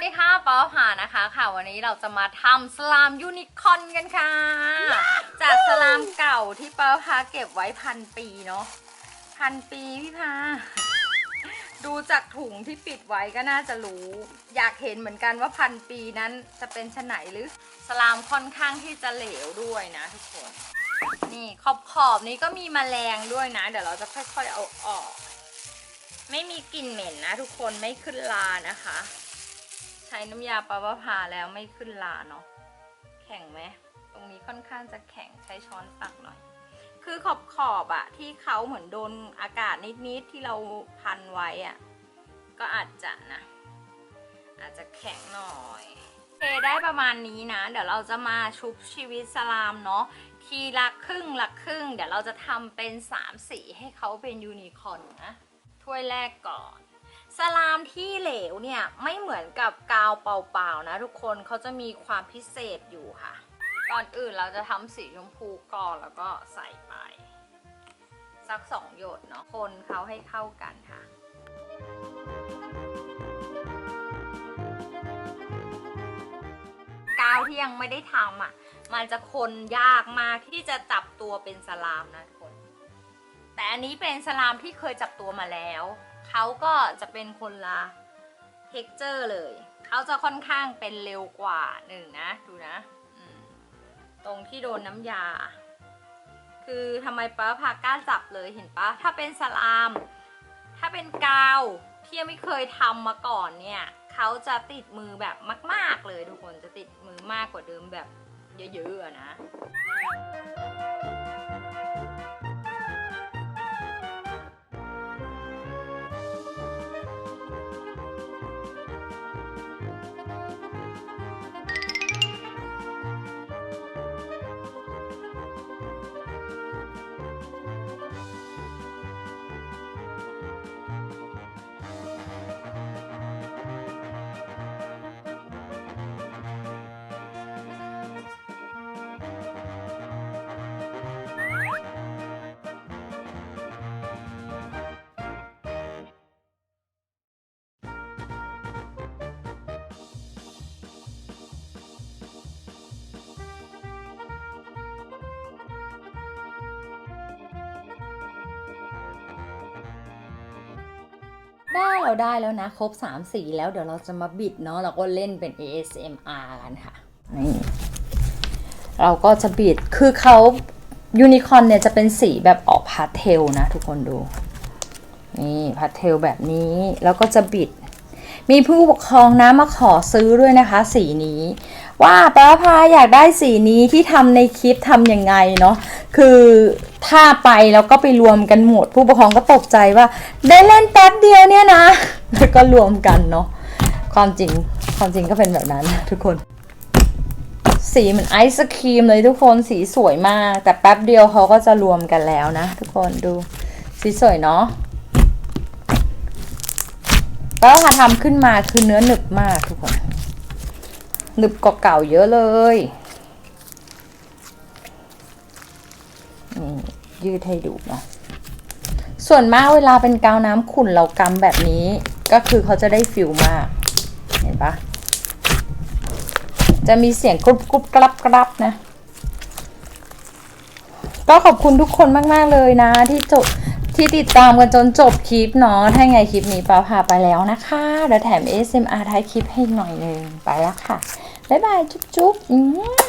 วัสดีค่ะป้าผ่านะคะค่ะ วันนี้เราจะมาทำสลามยูนิคอร์นกันค่ะ จากสลามเก่าที่ป้าพาเก็บไว้พันปีเนาะพันปีพี่พาดูจากถุงที่ปิดไว้ก็น่าจะรู้ อยากเห็นเหมือนกันว่าพันปีนั้นจะเป็นชนไหนหรือสลามค่อนข้างที่จะเหลวด้วยนะทุกคน นี่ขอบขอบนี้ก็มีแมลงด้วยนะ เดี๋ยวเราจะค่อยๆเอาออก ไม่มีกลิ่นเหม็นนะทุกคนไม่ขึ้นลานะคะ ใช้น้ำยาปลาวะพาแล้วไม่ขึ้นลาเนาะแข็งไหมตรงนี้ค่อนข้างจะแข็งใช้ช้อนตักหน่อย คือขอบขอบอะที่เขาเหมือนโดนอากาศนิดๆที่เราพันไว้อะก็อาจจะนะ อาจจะแข็งหน่อยเทได้ประมาณนี้นะ เดี๋ยวเราจะมาชุบชีวิตสลามเนาะทีละครึ่งละครึ่ง เดี๋ยวเราจะทำเป็นสามสีให้เขาเป็นยูนิคอร์นนะถ้วยแรกก่อน สลามที่เหลวเนี่ยไม่เหมือนกับกาวเปล่าๆนะทุกคนเขาจะมีความพิเศษอยู่ค่ะ ก่อนอื่นเราจะทำสีชมพูก่อนแล้วก็ใส่ไป สักสองหยดเนาะคนเขาให้เข้ากันค่ะกาวที่ยังไม่ได้ทำอะ มันจะคนยากมากที่จะจับตัวเป็นสลามนะทุกคน แต่อันนี้เป็นสลามที่เคยจับตัวมาแล้ว เขาก็จะเป็นคนละเท็กเจอร์เลย เขาจะค่อนข้างเป็นเร็วกว่าหนึ่งนะ ดูนะ ตรงที่โดนน้ำยา คือทำไมป้าพากล้าจับเลยเห็นปะถ้าเป็นสลาม ถ้าเป็นกาวที่ยังไม่เคยทำมาก่อนเนี่ย เขาจะติดมือแบบมาก ๆ เลยทุกคนจะติดมือมากกว่าเดิมแบบเยอะๆอะนะ ได้เราได้แล้วนะ ครบ3สีแล้วเดี๋ยวเราจะมาบิดเนาะเราก็เล่นเป็น ASMR กันค่ะนี่เราก็จะบิดคือเขายูนิคอร์นเนี่ยจะเป็นสีแบบออกพาสเทลนะ ทุกคนดู นี่พาสเทลแบบนี้แล้วก็จะบิด มีผู้ปกครองนะมาขอซื้อด้วยนะคะ สีนี้ ว่าป้าพาอยากได้สีนี้ที่ทำในคลิปทำยังไงเนาะคือถ้าไปแล้วก็ไปรวมกันหมด ผู้ปกครองก็ตกใจว่า ได้เล่นแป๊บเดียวเนี่ยนะ แล้วก็รวมกันเนาะความจริงความจริงก็เป็นแบบนั้นทุกคน สีเหมือนไอศครีมเลยทุกคนสีสวยมาก แต่แป๊บเดียวเขาก็จะรวมกันแล้วนะ ทุกคนดูสีสวยเนาะแล้วพอทำขึ้นมาคือเนื้อหนึบมากทุกคน หนึบกว่าเก่าเยอะเลยนี่ยืดให้ดูเนาะส่วนมากเวลาเป็นกาวน้ำขุ่นเรากำแบบนี้ ก็คือเขาจะได้ฟิลมาก เห็นปะจะมีเสียงกรุบกรุบกรับกรับนะ ก็ขอบคุณทุกคนมาก ๆ เลยนะ ที่จบ ที่ติดตามกันจนจบคลิปเนาะถ้าไงคลิปนี้ป้าพาไปแล้วนะคะเดี๋ยวแถม ASMR ท้ายคลิปให้หน่อยนึงไปแล้วค่ะ บ๊ายบาย จุ๊บจุ๊บอือ